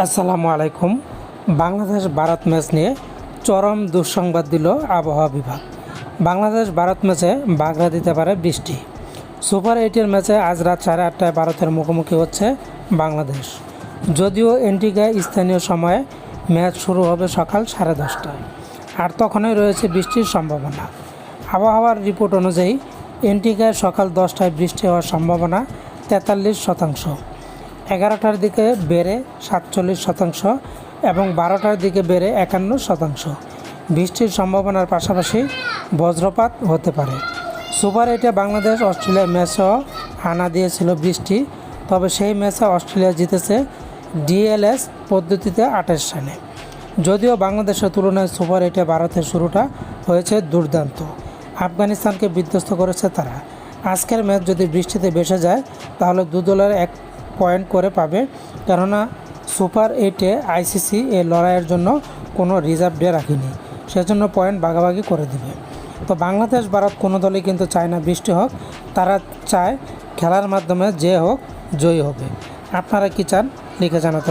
আসসালামু আলাইকুম। বাংলাদেশ ভারত ম্যাচ নিয়ে চরম দুঃসংবাদ দিল আবহাওয়া বিভাগ। বাংলাদেশ ভারত ম্যাচে বাগড়া দিতে পারে বৃষ্টি। সুপার এইটের ম্যাচে আজ রাত সাড়ে আটটায় ভারতের মুখোমুখি হচ্ছে বাংলাদেশ। যদিও এন্টিগায় স্থানীয় সময়ে ম্যাচ শুরু হবে সকাল সাড়ে দশটায়, আর তখনই রয়েছে বৃষ্টির সম্ভাবনা। আবহাওয়ার রিপোর্ট অনুযায়ী এন্টিগায় সকাল দশটায় বৃষ্টি হওয়ার সম্ভাবনা তেতাল্লিশ শতাংশ। এগারোটার দিকে বেড়ে সাতচল্লিশ শতাংশ এবং বারোটার দিকে বেড়ে একান্ন শতাংশ। বৃষ্টির সম্ভাবনার পাশাপাশি বজ্রপাত হতে পারে। সুপার এইটে বাংলাদেশ, অস্ট্রেলিয়া ম্যাচও হানা দিয়েছিল বৃষ্টি, তবে সেই ম্যাচে অস্ট্রেলিয়া জিতেছে ডিএলএস পদ্ধতিতে আঠাশ রানে। যদিও বাংলাদেশের তুলনায় সুপার এইটে ভারতের শুরুটা হয়েছে দুর্দান্ত। আফগানিস্তানকে বিধ্বস্ত করেছে তারা। আজকের ম্যাচ যদি বৃষ্টিতে ভেসে যায়, তাহলে দু দলের এক পয়েন্ট করে পাবে। কেননা সুপার এইটে আইসিসি এই লড়াইয়ের জন্য কোনো রিজার্ভ ডে রাখেনি। সেজন্য পয়েন্ট ভাগাভাগি করে দেবে। তো বাংলাদেশ, ভারত কোনো দলই কিন্তু চায় না বৃষ্টি হোক। তারা চায় খেলার মাধ্যমে যে হোক, জয়ী হবে। আপনারা কি চান? লিখে জানাতে